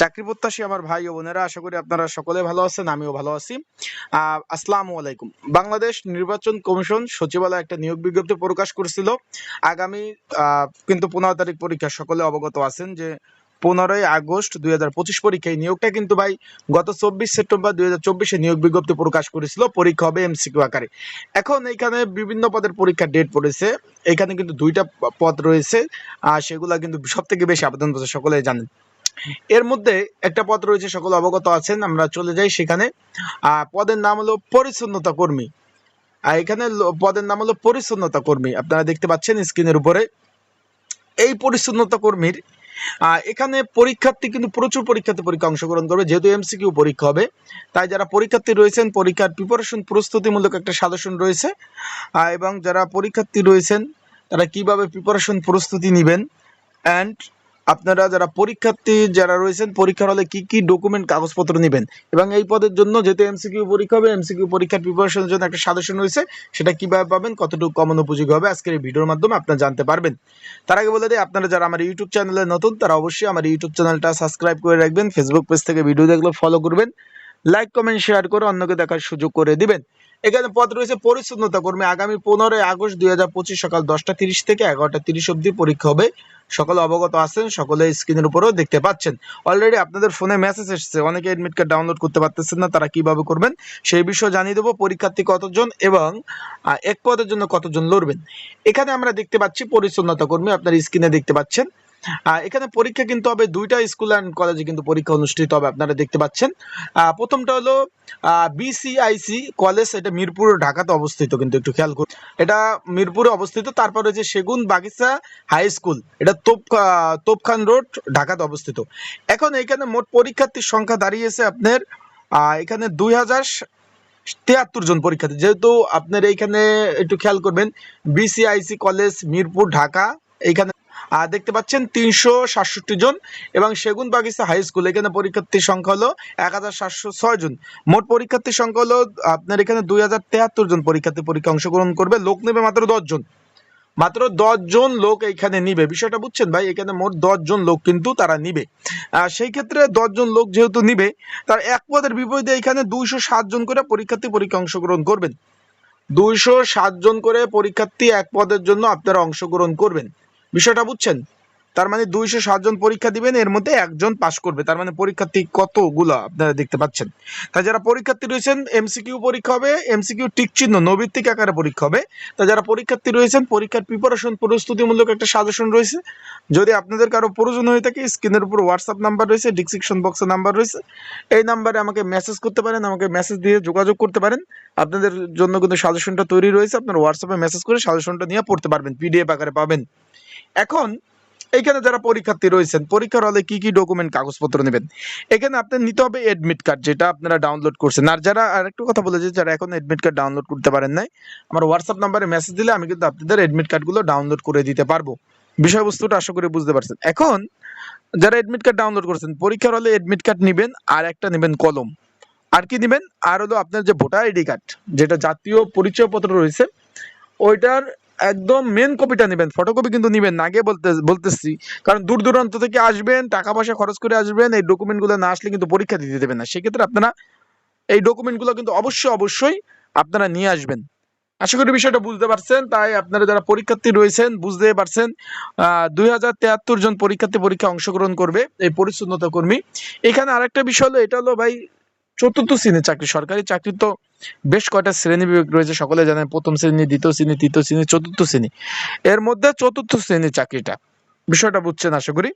চাকরি প্রত্যাশী আমার ভাই ও বোনেরা, আশা করি আপনারা সকলে ভালো আছেন, আমিও ভালো আছি। আসসালামু আলাইকুম। বাংলাদেশ নির্বাচন কমিশন সচিবালয় একটা নিয়োগ বিজ্ঞপ্তি প্রকাশ করেছিল। আগামী কিন্তু পনেরো তারিখ পরীক্ষা, সকলে অবগত আছেন যে পনেরোই আগস্ট দুই হাজার পঁচিশ পরীক্ষায় নিয়োগটা কিন্তু ভাই গত চব্বিশ সেপ্টেম্বর দুই হাজার চব্বিশে নিয়োগ বিজ্ঞপ্তি প্রকাশ করেছিল, পরীক্ষা হবে এমসিকিউ আকারে। এখন এখানে বিভিন্ন পদের পরীক্ষা ডেট পড়েছে, এখানে কিন্তু দুইটা পদ রয়েছে আর সেগুলা কিন্তু সব থেকে বেশি আবেদন করছে সকলে জানেন। এর মধ্যে একটা পদ রয়েছে, সকল অবগত আছেন, আমরা চলে যাই সেখানে। পদের নাম হলো পরিচ্ছন্নতা কর্মী। আর এখানে পদের নাম হলো পরিচ্ছন্নতা কর্মী। আপনারা দেখতে পাচ্ছেন স্ক্রিনের উপরে। এই পরিচ্ছন্নতা কর্মীর এখানে পরীক্ষার্থী কিন্তু প্রচুর পরীক্ষার্থী পরীক্ষা অংশগ্রহণ করবে, যেহেতু এমসিকিউ পরীক্ষা হবে। তাই যারা পরীক্ষার্থী রয়েছেন, পরীক্ষার প্রিপারেশন প্রস্তুতিমূলক একটা সাজেশন রয়েছে। এবং যারা পরীক্ষার্থী রয়েছেন, তারা কীভাবে প্রিপারেশন প্রস্তুতি নেবেন অ্যান্ড আপনারা যারা পরীক্ষার্থী যারা রয়েছেন, পরীক্ষার হলে কি কি ডকুমেন্ট কাগজপত্র নেবেন? এবং এই পদের জন্য যেহেতু এমসিকিউ পরীক্ষা হবে এমসিকিউ পরীক্ষার প্রিপারেশনের জন্য একটা সাজেশন রয়েছে। সেটা কীভাবে পাবেন, কতটুকু কমন উপযোগী হবে, আজকের এই ভিডিওর মাধ্যমে আপনারা জানতে পারবেন। তার আগে বলে দিই, আপনারা যারা আমার ইউটিউব চ্যানেলে নতুন, তারা অবশ্যই আমার ইউটিউব চ্যানেলটা সাবস্ক্রাইব করে রাখবেন। ফেসবুক পেজ থেকে ভিডিও দেখলে ফলো করবেন। লাইক কমেন্ট শেয়ার করে অন্যকে দেখার সুযোগ করে দিবেন। এখানে পদ রয়েছে পরিচ্ছন্নতা কর্মী। আগামী পনেরোই আগস্ট দুই হাজার পঁচিশ সকাল দশটা তিরিশ থেকে এগারোটা তিরিশ অবধি পরীক্ষা হবে। সকলে অবগত আছেন, সকলে স্ক্রিনের উপরেও দেখতে পাচ্ছেন। অলরেডি আপনাদের ফোনে মেসেজ এসেছে, অনেকে এডমিট কার্ড ডাউনলোড করতে পারতেছেন না, তারা কীভাবে করবেন সেই বিষয়ে জানিয়ে দেবো। পরীক্ষার্থী কতজন এবং এক পদের জন্য কতজন লড়বেন। এখানে আমরা দেখতে পাচ্ছি পরিচ্ছন্নতা কর্মী, আপনার স্ক্রিনে দেখতে পাচ্ছেন। এখানে পরীক্ষা কিন্তু হবে দুইটা স্কুল অ্যান্ড কলেজে কিন্তু পরীক্ষা অনুষ্ঠিত হবে, আপনারা দেখতে পাচ্ছেন। প্রথমটা হলো বিসিআইসি কলেজ এটা মিরপুর, ঢাকাতে অবস্থিত, কিন্তু একটু খেয়াল করুন। এটা মিরপুরে অবস্থিত, তারপর হচ্ছে সেগুন বাগিচা হাই স্কুল এটা তোপ তোপখান রোড ঢাকাতে অবস্থিত। এখন এখানে মোট পরীক্ষার্থীর সংখ্যা দাঁড়িয়েছে আপনার এখানে দুই হাজার তিয়াত্তর জন পরীক্ষার্থী। যেহেতু আপনার এইখানে একটু খেয়াল করবেন বিসিআইসি কলেজ মিরপুর, ঢাকা, এইখানে দেখতে পাচ্ছেন তিনশো সাতষট্টি জন এবং সেগুন বাগিচা হাই স্কুল। এখানে পরীক্ষার্থীর সংখ্যা হলো এক হাজার সাতশো ছয় জন। মোট পরীক্ষার্থীর সংখ্যা হলো আপনার এখানে দুই হাজার তেহাত্তর জন পরীক্ষার্থী পরীক্ষা অংশগ্রহণ করবে। লোক নেবে মাত্র দশ জন। মাত্র জন লোক এখানে নিবে। বিষয়টা বুঝছেন ভাই? এখানে মোট জন লোক কিন্তু তারা নিবে। সেই ক্ষেত্রে জন লোক যেহেতু নিবে, তার এক পদের বিপরীতে এখানে দুইশো সাত জন করে পরীক্ষার্থী পরীক্ষা অংশগ্রহণ করবেন। দুইশো সাত জন করে পরীক্ষার্থী এক পদের জন্য আপনারা অংশগ্রহণ করবেন। বিষয়টা বুঝছেন? তার মানে দুইশো সাতজন পরীক্ষা দিবেন, এর মধ্যে একজন পাশ করবে। তার মানে পরীক্ষার্থী কতগুলো আপনারা দেখতে পাচ্ছেন? তা যারা পরীক্ষার্থী রয়েছেন এমসিকিউ পরীক্ষা হবে এমসিকিউ টিক চিহ্ন, নৈবিত্তিক আকারে পরীক্ষা হবে। তা যারা পরীক্ষার্থী রয়েছেন, পরীক্ষার প্রিপারেশন প্রস্তুতিমূলক একটা সাজেশন রয়েছে। যদি আপনাদের কারও প্রয়োজন হয়ে থাকে স্ক্রিনের উপর হোয়াটসঅ্যাপ নাম্বার রয়েছে ডিসক্রিপশন বক্সে নাম্বার রয়েছে। এই নাম্বারে আমাকে মেসেজ করতে পারেন, আমাকে মেসেজ দিয়ে যোগাযোগ করতে পারেন। আপনাদের জন্য কিন্তু সাজেশনটা তৈরি রয়েছে, আপনার হোয়াটসঅ্যাপে মেসেজ করে সাজেশনটা নিয়ে পড়তে পারবেন পিডিএফ আকারে পাবেন। এখন, এখানে যারা পরীক্ষার্থী রয়েছেন, পরীক্ষার হলে কি কি ডকুমেন্ট কাগজপত্র নেবেন? এখানে আপনার নিতে হবে এডমিট কার্ড যেটা আপনারা ডাউনলোড করছেন। আর যারা আরেকটু কথা বলেছে যারা এখন এডমিট কার্ড ডাউনলোড করতে পারেন নাই, আমার হোয়াটসঅ্যাপ নাম্বারে মেসেজ দিলে আমি কিন্তু আপনাদের এডমিট কার্ডগুলো ডাউনলোড করে দিতে পারব। বিষয়বস্তুটা আশা করি বুঝতে পারছেন। এখন, যারা এডমিট কার্ড ডাউনলোড করেছেন, পরীক্ষার হলে এডমিট কার্ড নেবেন, আর একটা নেবেন কলম। আর কি নেবেন? আর হলো আপনার যে ভোটার আইডি কার্ড, যেটা জাতীয় পরিচয়পত্র রয়েছে, ওইটার একদম মেন কপিটা নেবেন ফটোকপি কিন্তু নেবেন না, আগে বলতে, বলতেছি। কারণ দূর দূরান্ত থেকে আসবেন, টাকা পয়সা খরচ করে আসবেন, এই ডকুমেন্টগুলো না আসলে কিন্তু পরীক্ষা দিতে দেবেন না। সেক্ষেত্রে আপনারা এই ডকুমেন্টগুলো কিন্তু অবশ্যই অবশ্যই আপনারা নিয়ে আসবেন। আশা করি বিষয়টা বুঝতে পারছেন, তাই আপনারা যারা পরীক্ষার্থী রয়েছেন, বুঝতে পারছেন দুই জন পরীক্ষার্থী পরীক্ষা অংশগ্রহণ করবে এই পরিচ্ছন্নতা কর্মী। এখানে আরেকটা বিষয় হলো, এটা হলো ভাই চতুর্থ শ্রেণির চাকরি, সরকারি চাকরি তো বেশ কয়টা শ্রেণি বিভাগ রয়েছে, সকলে জানেন প্রথম শ্রেণি, দ্বিতীয় শ্রেণি, তৃতীয় শ্রেণি, চতুর্থ শ্রেণি। এর মধ্যে চতুর্থ শ্রেণির চাকরিটা, বিষয়টা বুঝছেন আশা করি।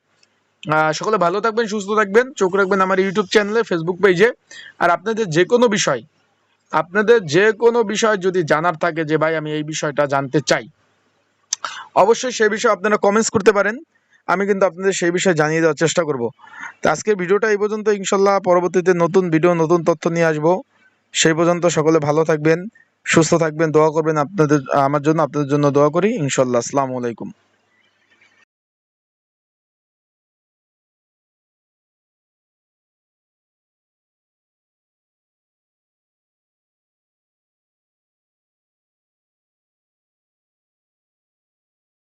সকলে ভালো থাকবেন, সুস্থ থাকবেন, চোখ রাখবেন আমার ইউটিউব চ্যানেলে ফেসবুক পেজে আর আপনাদের যে কোনো বিষয়, আপনাদের যে কোনো বিষয় যদি জানার থাকে যে, ভাই, আমি এই বিষয়টা জানতে চাই, অবশ্যই সে বিষয়ে আপনারা কমেন্টস করতে পারেন। আমি কিন্তু আপনাদের সেই বিষয়ে জানিয়ে দেওয়ার চেষ্টা করব। তো আজকের ভিডিওটা এই পর্যন্ত। ইনশাল্লাহ পরবর্তীতে নতুন ভিডিও, নতুন তথ্য নিয়ে আসব। সেই পর্যন্ত সকলে ভালো থাকবেন, সুস্থ থাকবেন, দোয়া করবেন আপনাদের, আমার জন্য আপনাদের জন্য দোয়া করি। ইনশাল্লাহ আসসালামু আলাইকুম।